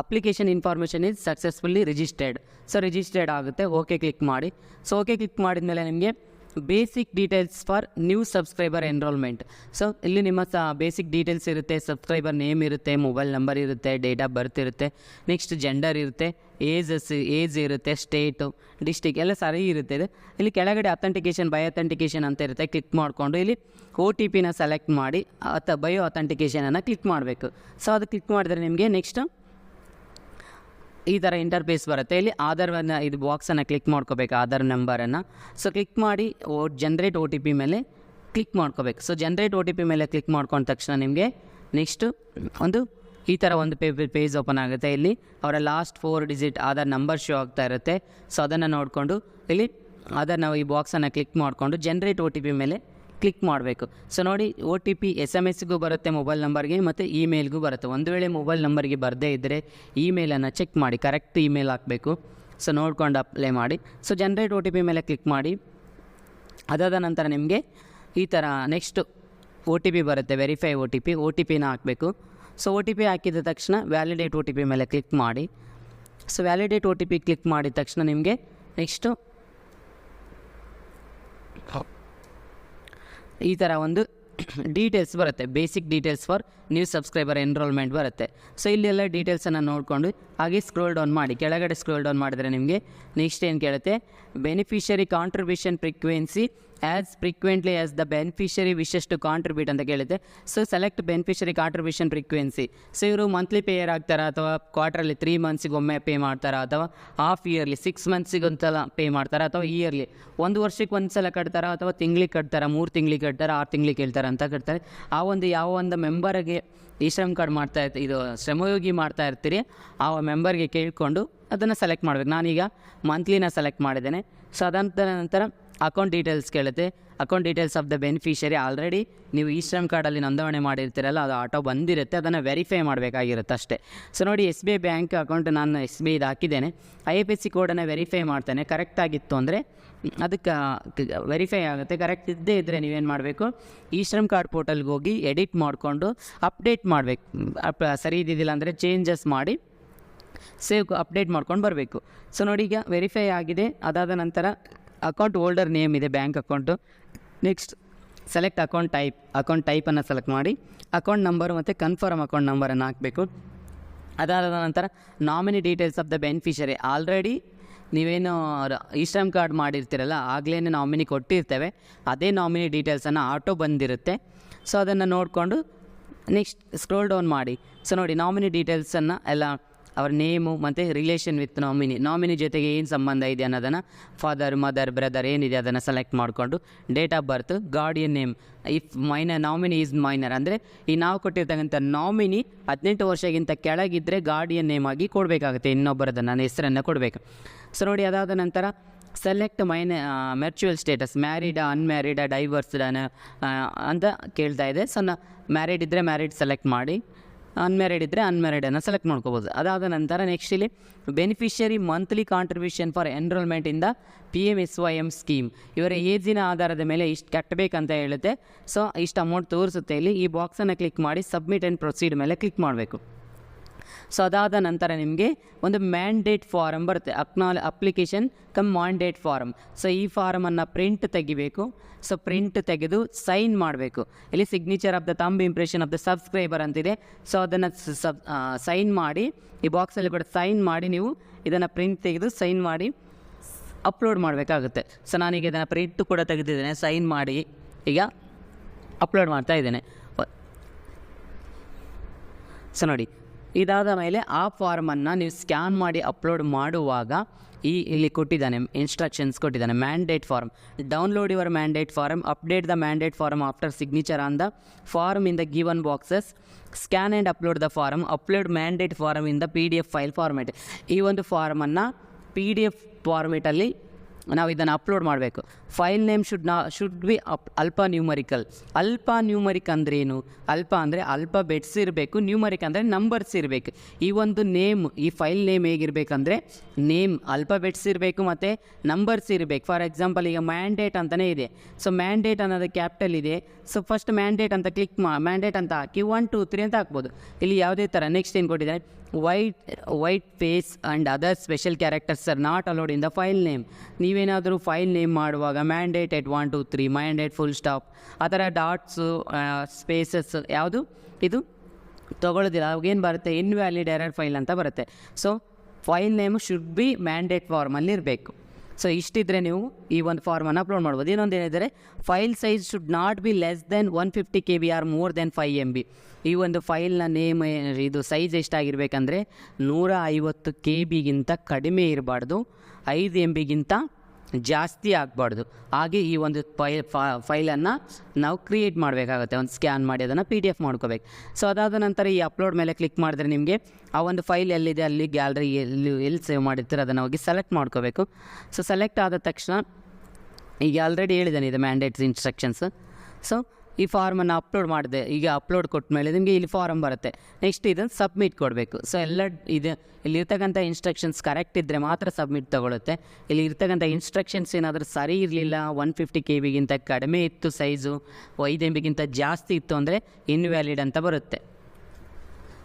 application information is successfully registered so registered ಆಗುತ್ತೆ ಓಕೆ ಕ್ಲಿಕ್ ಮಾಡಿ. ಸೊ ಓಕೆ ಕ್ಲಿಕ್ ಮಾಡಿದ ಮೇಲೆ ನಿಮಗೆ basic details for new subscriber enrolment so ಇಲ್ಲಿ ನಿಮ್ಮ ಸ ಬೇಸಿಕ್ ಡೀಟೇಲ್ಸ್ ಇರುತ್ತೆ ಸಬ್ಸ್ಕ್ರೈಬರ್ ನೇಮ್ ಇರುತ್ತೆ ಮೊಬೈಲ್ ನಂಬರ್ ಇರುತ್ತೆ ಡೇಟ್ ಆಫ್ ಬರ್ತ್ ಇರುತ್ತೆ ನೆಕ್ಸ್ಟ್ ಜೆಂಡರ್ ಇರುತ್ತೆ ಏಜಸ್ ಏಜ್ ಇರುತ್ತೆ ಸ್ಟೇಟು ಡಿಸ್ಟಿಕ್ ಎಲ್ಲ ಸರಿ ಇರುತ್ತೆ ಇದು. ಇಲ್ಲಿ ಕೆಳಗಡೆ ಅಥೆಂಟಿಕೇಷನ್ ಬಯೋ ಅಥೆಂಟಿಕೇಷನ್ ಅಂತ ಇರುತ್ತೆ ಕ್ಲಿಕ್ ಮಾಡಿಕೊಂಡು ಇಲ್ಲಿ ಒ ಟಿ ಪಿನ ಸೆಲೆಕ್ಟ್ ಮಾಡಿ ಅಥ್ ಬಯೋ ಅಥೆಂಟಿಕೇಷನನ್ನು ಕ್ಲಿಕ್ ಮಾಡಬೇಕು. ಸೊ ಅದು ಕ್ಲಿಕ್ ಮಾಡಿದ್ರೆ ನಿಮಗೆ ನೆಕ್ಸ್ಟ್ ಈ ಥರ ಇಂಟರ್ಫೇಸ್ ಬರುತ್ತೆ. ಇಲ್ಲಿ ಆಧಾರವನ್ನು ಇದು ಬಾಕ್ಸನ್ನು ಕ್ಲಿಕ್ ಮಾಡ್ಕೋಬೇಕು, ಆಧಾರ್ ನಂಬರನ್ನು ಸೊ ಕ್ಲಿಕ್ ಮಾಡಿ, O generate O T P ಮೇಲೆ ಕ್ಲಿಕ್ ಮಾಡ್ಕೋಬೇಕು. So generate O T P ಮೇಲೆ ಕ್ಲಿಕ್ ಮಾಡ್ಕೊಂಡ ತಕ್ಷಣ ನಿಮಗೆ ನೆಕ್ಸ್ಟು ಒಂದು ಈ ಥರ ಒಂದು ಪೇ ಪೇಜ್ ಓಪನ್ ಆಗುತ್ತೆ. ಇಲ್ಲಿ ಅವರ last four digit Aadhaar number show ಆಗ್ತಾ ಇರುತ್ತೆ. ಸೊ ಅದನ್ನು ನೋಡಿಕೊಂಡು ಇಲ್ಲಿ ಆಧಾರ್ ನಾವು ಈ ಬಾಕ್ಸನ್ನು ಕ್ಲಿಕ್ ಮಾಡಿಕೊಂಡು ಜನ್ರೇಟ್ ಒ ಟಿ ಪಿ ಮೇಲೆ ಕ್ಲಿಕ್ ಮಾಡಬೇಕು. ಸೊ ನೋಡಿ O T P S M ಎಸ್ಗೂ ಬರುತ್ತೆ ಮೊಬೈಲ್ ನಂಬರ್ಗೆ ಮತ್ತು ಇಮೇಲ್ಗೂ ಬರುತ್ತೆ. ಒಂದು ವೇಳೆ ಮೊಬೈಲ್ ನಂಬರ್ಗೆ ಬರದೇ ಇದ್ದರೆ ಇಮೇಲನ್ನು ಚೆಕ್ ಮಾಡಿ, ಕರೆಕ್ಟ್ ಇಮೇಲ್ ಹಾಕಬೇಕು. ಸೊ ನೋಡ್ಕೊಂಡು ಅಪ್ಲೈ ಮಾಡಿ. So generate O T P ಮೇಲೆ ಕ್ಲಿಕ್ ಮಾಡಿ. ಅದಾದ ನಂತರ ನಿಮಗೆ ಈ ಥರ ನೆಕ್ಸ್ಟ್ ಒ ಟಿ ಪಿ ಬರುತ್ತೆ verify O T P O T ಪಿನ ಹಾಕಬೇಕು. ಸೊ ಒ ಟಿ ಪಿ ಹಾಕಿದ ತಕ್ಷಣ ವ್ಯಾಲಿಡೇಟ್ ಒ ಟಿ ಪಿ ಮೇಲೆ ಕ್ಲಿಕ್ ಮಾಡಿ. So validate O T P click ಮಾಡಿದ ತಕ್ಷಣ ನಿಮಗೆ ನೆಕ್ಸ್ಟು ಈ ಥರ ಒಂದು ಡೀಟೇಲ್ಸ್ ಬರುತ್ತೆ. Basic details for new subscriber enrollment ಬರುತ್ತೆ. ಸೊ ಇಲ್ಲೆಲ್ಲ ಡೀಟೇಲ್ಸನ್ನು ನೋಡಿಕೊಂಡು ಹಾಗೆ ಸ್ಕ್ರೋಲ್ ಡೌನ್ ಮಾಡಿ, ಕೆಳಗಡೆ ಸ್ಕ್ರೋಲ್ ಡೌನ್ ಮಾಡಿದ್ರೆ ನಿಮಗೆ ನೆಕ್ಸ್ಟ್ ಏನು ಕೇಳುತ್ತೆ? Beneficiary contribution frequency as frequently as the beneficiary wishes to contribute ಅಂತ ಕೇಳುತ್ತೆ. So select beneficiary contribution frequency so ಇವರು ಮಂತ್ಲಿ ಪೇಯರ್ ಆಗ್ತಾರಾ ಅಥವಾ ಕ್ವಾರ್ಟರ್ಲಿ ತ್ರೀ ಮಂತ್ಸಿಗೆ ಒಮ್ಮೆ ಪೇ ಮಾಡ್ತಾರಾ ಅಥವಾ ಹಾಫ್ ಇಯರ್ಲಿ ಸಿಕ್ಸ್ ಮಂತ್ಸಿಗೆ ಒಂದ್ಸಲ ಪೇ ಮಾಡ್ತಾರಾ ಅಥವಾ ಇಯರ್ಲಿ ಒಂದು ವರ್ಷಕ್ಕೆ ಒಂದು ಸಲ ಕಟ್ತಾರಾ ಅಥವಾ ತಿಂಗ್ಳಿಗೆ ಕಟ್ತಾರಾ? ಮೂರು ತಿಂಗ್ಳಿಗೆ ಕಟ್ತಾರಾ? ಆರು ತಿಂಗ್ಳಿಗೆ ಕೇಳ್ತಾರೆ ಅಂತ ಕಟ್ತಾರೆ. ಆ ಒಂದು ಯಾವ ಒಂದು ಮೆಂಬರ್ಗೆ ಈ ಶ್ರಮ್ ಕಾರ್ಡ್ ಮಾಡ್ತಾ ಇರ್ತೀವಿ ಇದು ಶ್ರಮಯೋಗಿ ಮಾಡ್ತಾ ಇರ್ತೀರಿ, ಆ ಮೆಂಬರ್ಗೆ ಕೇಳಿಕೊಂಡು ಅದನ್ನು ಸೆಲೆಕ್ಟ್ ಮಾಡಬೇಕು. ನಾನೀಗ ಮಂತ್ಲಿನ ಸೆಲೆಕ್ಟ್ ಮಾಡಿದ್ದೇನೆ. ಸೊ ಅದಂತ ನಂತರ ಅಕೌಂಟ್ ಡೀಟೇಲ್ಸ್ ಕೇಳುತ್ತೆ. Account details of the beneficiary already ನೀವು ಈ ಶ್ರಮ್ ಕಾರ್ಡಲ್ಲಿ ನೋಂದಣಿ ಮಾಡಿರ್ತೀರಲ್ಲ, ಅದು ಆಟೋ ಬಂದಿರುತ್ತೆ. ಅದನ್ನು ವೆರಿಫೈ ಮಾಡಬೇಕಾಗಿರುತ್ತೆ ಅಷ್ಟೇ. ಸೊ ನೋಡಿ S B I bank account ನಾನು ಎಸ್ ಬಿ ಐದು ಹಾಕಿದ್ದೇನೆ. ಐ ಎಫ್ ಎಸ್ ಸಿ ಕೋಡನ್ನು ವೆರಿಫೈ ಮಾಡ್ತೇನೆ. ಕರೆಕ್ಟ್ ಆಗಿತ್ತು ಅಂದರೆ ಅದಕ್ಕೆ ವೆರಿಫೈ ಆಗುತ್ತೆ. ಕರೆಕ್ಟ್ ಇದ್ದೇ ಇದ್ದರೆ ನೀವೇನು ಮಾಡಬೇಕು? ಈ ಶ್ರಮ್ ಕಾರ್ಡ್ ಪೋರ್ಟಲ್ಗೆ ಹೋಗಿ ಎಡಿಟ್ ಮಾಡಿಕೊಂಡು ಅಪ್ಡೇಟ್ ಮಾಡಬೇಕು. ಅಪ್, ಸರಿ ಇದ್ದಿದ್ದಿಲ್ಲ ಅಂದರೆ ಚೇಂಜಸ್ ಮಾಡಿ ಸೇವ್ ಅಪ್ಡೇಟ್ ಮಾಡ್ಕೊಂಡು ಬರಬೇಕು. ಸೊ ನೋಡಿ ಈಗ ವೆರಿಫೈ ಆಗಿದೆ. ಅದಾದ ನಂತರ ಅಕೌಂಟ್ ಓಲ್ಡರ್ ನೇಮ್ ಇದೆ bank account next select account type account ಟೈಪನ್ನು select ಮಾಡಿ. ಅಕೌಂಟ್ ನಂಬರ್ ಮತ್ತು ಕನ್ಫರ್ಮ್ ಅಕೌಂಟ್ ನಂಬರನ್ನು ಹಾಕಬೇಕು. ಅದಾದ ನಂತರ nominee details of the beneficiary already ನೀವೇನು ಶ್ರಮ್ ಕಾರ್ಡ್ ಮಾಡಿರ್ತೀರಲ್ಲ ಆಗಲೇ ನಾಮಿನಿ ಕೊಟ್ಟಿರ್ತೇವೆ. ಅದೇ ನಾಮಿನಿ ಡೀಟೇಲ್ಸನ್ನು ಆಟೋ ಬಂದಿರುತ್ತೆ. ಸೊ ಅದನ್ನು ನೋಡಿಕೊಂಡು ನೆಕ್ಸ್ಟ್ ಸ್ಕ್ರೋಲ್ ಡೌನ್ ಮಾಡಿ. ಸೊ ನೋಡಿ ನಾಮಿನಿ ಡೀಟೇಲ್ಸನ್ನು ಎಲ್ಲ ಅವ್ರ ನೇಮು ಮತ್ತು ರಿಲೇಷನ್ ವಿತ್ ನಾಮಿನಿ ನಾಮಿನಿ ಜೊತೆಗೆ ಏನು ಸಂಬಂಧ ಇದೆ ಅನ್ನೋದನ್ನು ಫಾದರ್ ಮದರ್ ಬ್ರದರ್ ಏನಿದೆ ಅದನ್ನು ಸೆಲೆಕ್ಟ್ ಮಾಡಿಕೊಂಡು date of birth guardian name if minor nominee is minor ಅಂದರೆ ಈ ನಾವು ಕೊಟ್ಟಿರ್ತಕ್ಕಂಥ ನಾಮಿನಿ ಹದಿನೆಂಟು ವರ್ಷಗಿಂತ ಕೆಳಗಿದ್ದರೆ ಗಾರ್ಡಿಯನ್ ನೇಮ್ ಆಗಿ ಕೊಡಬೇಕಾಗುತ್ತೆ ಇನ್ನೊಬ್ಬರದ ನನ್ನ ಹೆಸರನ್ನು ಕೊಡಬೇಕು. ಸೊ ನೋಡಿ ಅದಾದ ನಂತರ ಸೆಲೆಕ್ಟ್ ಮೈನ ಮೆರ್ಚುವಲ್ ಸ್ಟೇಟಸ್ ಮ್ಯಾರಿಡ ಅನ್ಮ್ಯಾರಿಡ ಡೈವರ್ಸ್ಡ್ ಅಂತ ಕೇಳ್ತಾ ಇದೆ. ಸೊ ನಾ ಮ್ಯಾರಿಡ್ ಇದ್ದರೆ ಮ್ಯಾರಿಡ್ ಸೆಲೆಕ್ಟ್ ಮಾಡಿ. ಅನ್ಮ್ಯಾರಿಡ್ ಇದ್ದರೆ ಅನ್ಮ್ಯಾರಿಡನ್ನು ಸೆಲೆಕ್ಟ್ ಮಾಡ್ಕೋಬೋದು. ಅದಾದ ನಂತರ ನೆಕ್ಸ್ಟ್ ಇಲ್ಲಿ beneficiary monthly contribution for enrollment ಇಂದ P M S Y M scheme ಇವರ ಏಜಿನ ಆಧಾರದ ಮೇಲೆ ಇಷ್ಟು ಕಟ್ಟಬೇಕಂತ ಹೇಳುತ್ತೆ. ಸೊ ಇಷ್ಟು ಅಮೌಂಟ್ ತೋರಿಸುತ್ತೆ. ಇಲ್ಲಿ ಈ ಬಾಕ್ಸನ್ನು ಕ್ಲಿಕ್ ಮಾಡಿ ಸಬ್ಮಿಟ್ ಆ್ಯಂಡ್ ಪ್ರೊಸೀಡ್ ಮೇಲೆ ಕ್ಲಿಕ್ ಮಾಡಬೇಕು. ಸೊ ಅದಾದ ನಂತರ ನಿಮಗೆ ಒಂದು ಮ್ಯಾಂಡೇಟ್ ಫಾರಮ್ ಬರುತ್ತೆ. Acknowledge application cum mandate form so ಈ ಫಾರಮನ್ನು ಪ್ರಿಂಟ್ ತೆಗಿಬೇಕು. ಸೊ ಪ್ರಿಂಟ್ ತೆಗೆದು ಸೈನ್ ಮಾಡಬೇಕು. ಇಲ್ಲಿ signature of the thumb impression of the subscriber ಅಂತಿದೆ. ಸೊ ಅದನ್ನು ಸಬ್ ಸೈನ್ ಮಾಡಿ, ಈ ಬಾಕ್ಸಲ್ಲಿ ಕೂಡ ಸೈನ್ ಮಾಡಿ ನೀವು ಇದನ್ನು ಪ್ರಿಂಟ್ ತೆಗೆದು ಸೈನ್ ಮಾಡಿ ಅಪ್ಲೋಡ್ ಮಾಡಬೇಕಾಗುತ್ತೆ. ಸೊ ನಾನೀಗ ಇದನ್ನು ಪ್ರಿಂಟ್ ಕೂಡ ತೆಗೆದಿದ್ದೇನೆ. ಸೈನ್ ಮಾಡಿ ಈಗ ಅಪ್ಲೋಡ್ ಮಾಡ್ತಾ ಇದ್ದೇನೆ. ಸೊ ನೋಡಿ. ಇದಾದ ಮೇಲೆ ಆ ಫಾರ್ಮನ್ನು ನೀವು ಸ್ಕ್ಯಾನ್ ಮಾಡಿ ಅಪ್ಲೋಡ್ ಮಾಡುವಾಗ ಈ ಇಲ್ಲಿ ಕೊಟ್ಟಿದ್ದಾನೆ ಇನ್ಸ್ಟ್ರಕ್ಷನ್ಸ್ ಕೊಟ್ಟಿದ್ದಾನೆ mandate form download your mandate form update the mandate form after signature on the form in the given boxes scan and upload the form upload mandate form in the P D F file format ಈ ಒಂದು ಫಾರ್ಮನ್ನು P D F ಫಾರ್ಮೇಟಲ್ಲಿ ನಾವು ಇದನ್ನು upload ಮಾಡಬೇಕು. File name should ನಾ, should be up, ಅಲ್ಪ numerical. ಅಲ್ಪ ನ್ಯೂಮರಿಕ್ ಅಂದ್ರೇನು? ಅಲ್ಪ ಅಂದರೆ ಅಲ್ಪ ಬೆಡ್ಸ್ ಇರಬೇಕು, ನ್ಯೂಮರಿಕ್ ಅಂದರೆ ನಂಬರ್ಸ್ ಇರಬೇಕು. ಈ ಒಂದು ನೇಮ್, ಈ ಫೈಲ್ ನೇಮ್ ಹೇಗಿರಬೇಕಂದ್ರೆ ನೇಮ್, ಅಲ್ಪ ಬೆಡ್ಸ್ ಇರಬೇಕು ಮತ್ತು ನಂಬರ್ಸ್ ಇರಬೇಕು. ಫಾರ್ ಎಕ್ಸಾಂಪಲ್ ಈಗ ಮ್ಯಾಂಡೇಟ್ ಅಂತಲೇ ಇದೆ. ಸೊ ಮ್ಯಾಂಡೇಟ್ ಅನ್ನೋದು ಕ್ಯಾಪಿಟಲ್ ಇದೆ. ಸೊ ಫಸ್ಟ್ ಮ್ಯಾಂಡೇಟ್ ಅಂತ ಕ್ಲಿಕ್ ಮಾ, ಮ್ಯಾಂಡೇಟ್ ಅಂತ ಹಾಕಿ ಒನ್, ಟು, ತ್ರೀ ಅಂತ ಹಾಕ್ಬೋದು. ಇಲ್ಲಿ ಯಾವುದೇ ಥರ, ನೆಕ್ಸ್ಟ್ ಏನು ಕೊಟ್ಟಿದ್ದಾರೆ? White white space and other special characters are not allowed in the file name. ನೀವೇನಾದರೂ ಫೈಲ್ ನೇಮ್ ಮಾಡುವಾಗ mandate at one two three mandate full stop ಆ ಥರ ಡಾಟ್ಸು ಸ್ಪೇಸಸ್ ಯಾವುದು? ಇದು? ತೊಗೊಳ್ಳೋದಿಲ್ಲ. ಅವಾಗೇನು ಬರುತ್ತೆ? ಇನ್ವ್ಯಾಲಿಡ್ ಎರರ್ ಫೈಲ್ ಅಂತ ಬರುತ್ತೆ. So file name should be mandate ಫಾರ್ಮಲ್ಲಿ ಇರಬೇಕು. ಸೊ ಇಷ್ಟಿದ್ರೆ ನೀವು ಈ ಒಂದು ಫಾರ್ಮನ್ನು ಅಪ್ಲೋಡ್ ಮಾಡ್ಬೋದು. ಇನ್ನೊಂದು ಏನಿದ್ರೆ file size should not be less than one fifty K B or more than five M B ಈ ಒಂದು ಫೈಲ್ನ ನೇಮ್ ಇದು ಸೈಜ್ ಎಷ್ಟಾಗಿರಬೇಕಂದ್ರೆ, ನೂರ ಐವತ್ತು ಕೆ ಬಿಗಿಂತ ಕಡಿಮೆ ಇರಬಾರ್ದು. ಐದು ಎಂ ಬಿಗಿಂತ ಜಾಸ್ತಿ ಆಗಬಾರ್ದು. ಹಾಗೆ ಈ ಒಂದು ಫೈ ಫೈಲನ್ನು ನಾವು ಕ್ರಿಯೇಟ್ ಮಾಡಬೇಕಾಗುತ್ತೆ. ಒಂದು ಸ್ಕ್ಯಾನ್ ಮಾಡಿ ಅದನ್ನು ಪಿ ಡಿ ಎಫ್ ಮಾಡ್ಕೋಬೇಕು. ಸೊ ಅದಾದ ನಂತರ ಈ ಅಪ್ಲೋಡ್ ಮೇಲೆ ಕ್ಲಿಕ್ ಮಾಡಿದ್ರೆ ನಿಮಗೆ ಆ ಒಂದು ಫೈಲ್ ಎಲ್ಲಿದೆ, ಅಲ್ಲಿ ಗ್ಯಾಲರಿ ಎಲ್ಲಿ ಎಲ್ಲಿ ಸೇವ್ ಮಾಡಿರ್ತೀರ ಅದನ್ನು ಹೋಗಿ ಸೆಲೆಕ್ಟ್ ಮಾಡ್ಕೋಬೇಕು. ಸೊ ಸೆಲೆಕ್ಟ್ ಆದ ತಕ್ಷಣ ಈಗ ಆಲ್ರೆಡಿ ಹೇಳಿದ್ದಾನೆ ಇದು ಮ್ಯಾಂಡೇಟ್ಸ್ ಇನ್ಸ್ಟ್ರಕ್ಷನ್ಸ್. ಸೊ ಈ ಫಾರ್ಮನ್ನು ಅಪ್ಲೋಡ್ ಮಾಡಿದೆ. ಈಗ ಅಪ್ಲೋಡ್ ಕೊಟ್ಟ ಮೇಲೆ ನಿಮಗೆ ಇಲ್ಲಿ ಫಾರಮ್ ಬರುತ್ತೆ. ನೆಕ್ಸ್ಟ್ ಇದನ್ನು ಸಬ್ಮಿಟ್ ಕೊಡಬೇಕು. ಸೊ ಎಲ್ಲ ಇದು ಇಲ್ಲಿ ಇರ್ತಕ್ಕಂಥ ಇನ್ಸ್ಟ್ರಕ್ಷನ್ಸ್ ಕರೆಕ್ಟ್ ಇದ್ದರೆ ಮಾತ್ರ ಸಬ್ಮಿಟ್ ತೊಗೊಳುತ್ತೆ. ಇಲ್ಲಿ ಇರ್ತಕ್ಕಂಥ ಇನ್ಸ್ಟ್ರಕ್ಷನ್ಸ್ ಏನಾದರೂ ಸರಿ ಇರಲಿಲ್ಲ ಒನ್ ಫಿಫ್ಟಿ ಕೆ ಬಿಗಿಂತ ಕಡಿಮೆ ಇತ್ತು ಸೈಜು ಐದು ಎಂ ಬಿಗಿಂತ ಜಾಸ್ತಿ ಇತ್ತು ಅಂದರೆ ಇನ್ವ್ಯಾಲಿಡ್ ಅಂತ ಬರುತ್ತೆ.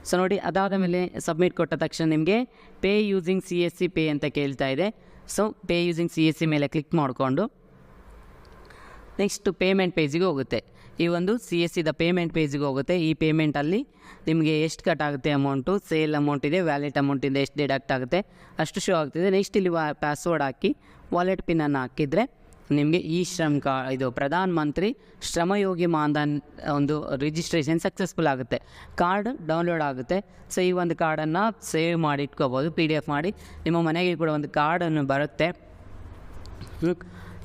ಸೊ ನೋಡಿ, ಅದಾದ ಮೇಲೆ ಸಬ್ಮಿಟ್ ಕೊಟ್ಟ ತಕ್ಷಣ ನಿಮಗೆ pay using C S C pay ಅಂತ ಕೇಳ್ತಾ ಇದೆ. So pay using C S C ಮೇಲೆ ಕ್ಲಿಕ್ ಮಾಡಿಕೊಂಡು ನೆಕ್ಸ್ಟ್ ಪೇಮೆಂಟ್ ಪೇಜಿಗೆ ಹೋಗುತ್ತೆ. ಈ ಒಂದು ಸಿ ಎಸ್ ಸಿದ ಪೇಮೆಂಟ್ ಪೇಜಿಗೆ ಹೋಗುತ್ತೆ. ಈ ಪೇಮೆಂಟಲ್ಲಿ ನಿಮಗೆ ಎಷ್ಟು ಕಟ್ ಆಗುತ್ತೆ ಅಮೌಂಟು ಸೇಲ್ ಅಮೌಂಟ್ ಇದೆ ವ್ಯಾಲೆಟ್ ಅಮೌಂಟಿಂದ ಎಷ್ಟು ಡಿಡಕ್ಟ್ ಆಗುತ್ತೆ, ಅಷ್ಟು ಶೋ ಆಗ್ತಿದೆ. ನೆಕ್ಸ್ಟ್ ಇಲ್ಲಿ ವಾ ಪಾಸ್ವರ್ಡ್ ಹಾಕಿ ವಾಲೆಟ್ ಪಿನ್ನನ್ನು ಹಾಕಿದರೆ ನಿಮಗೆ ಈ ಶ್ರಮ್ ಕಾ ಇದು ಪ್ರಧಾನ ಮಂತ್ರಿ ಶ್ರಮಯೋಗಿ ಮಾನ್ಧನ್ ಒಂದು ರಿಜಿಸ್ಟ್ರೇಷನ್ ಸಕ್ಸಸ್ಫುಲ್ ಆಗುತ್ತೆ. ಕಾರ್ಡ್ ಡೌನ್ಲೋಡ್ ಆಗುತ್ತೆ. ಸೊ ಈ ಒಂದು ಕಾರ್ಡನ್ನು ಸೇವ್ ಮಾಡಿ ಇಟ್ಕೋಬೋದು. ಪಿ ಡಿ ಎಫ್ ಮಾಡಿ ನಿಮ್ಮ ಮನೆಗೆ ಕೂಡ ಒಂದು ಕಾರ್ಡನ್ನು ಬರುತ್ತೆ.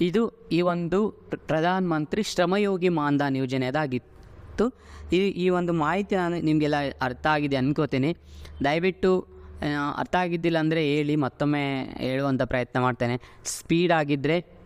ಇದು ಈ ಒಂದು ಪ್ರ- ಪ್ರಧಾನ ಮಂತ್ರಿ ಶ್ರಮಯೋಗಿ ಮಾನ್ಧನ್ ಯೋಜನೆಯದಾಗಿತ್ತು ಈ ಈ ಒಂದು ಮಾಹಿತಿ ನಾನು ನಿಮಗೆಲ್ಲ ಅರ್ಥ ಆಗಿದೆ ಅನ್ಕೋತೀನಿ. ದಯವಿಟ್ಟು ಅರ್ಥ ಆಗಿದ್ದಿಲ್ಲ ಅಂದರೆ ಹೇಳಿ ಮತ್ತೊಮ್ಮೆ ಹೇಳುವಂಥ ಪ್ರಯತ್ನ ಮಾಡ್ತೇನೆ. ಸ್ಪೀಡ್ ಆಗಿದ್ದರೆ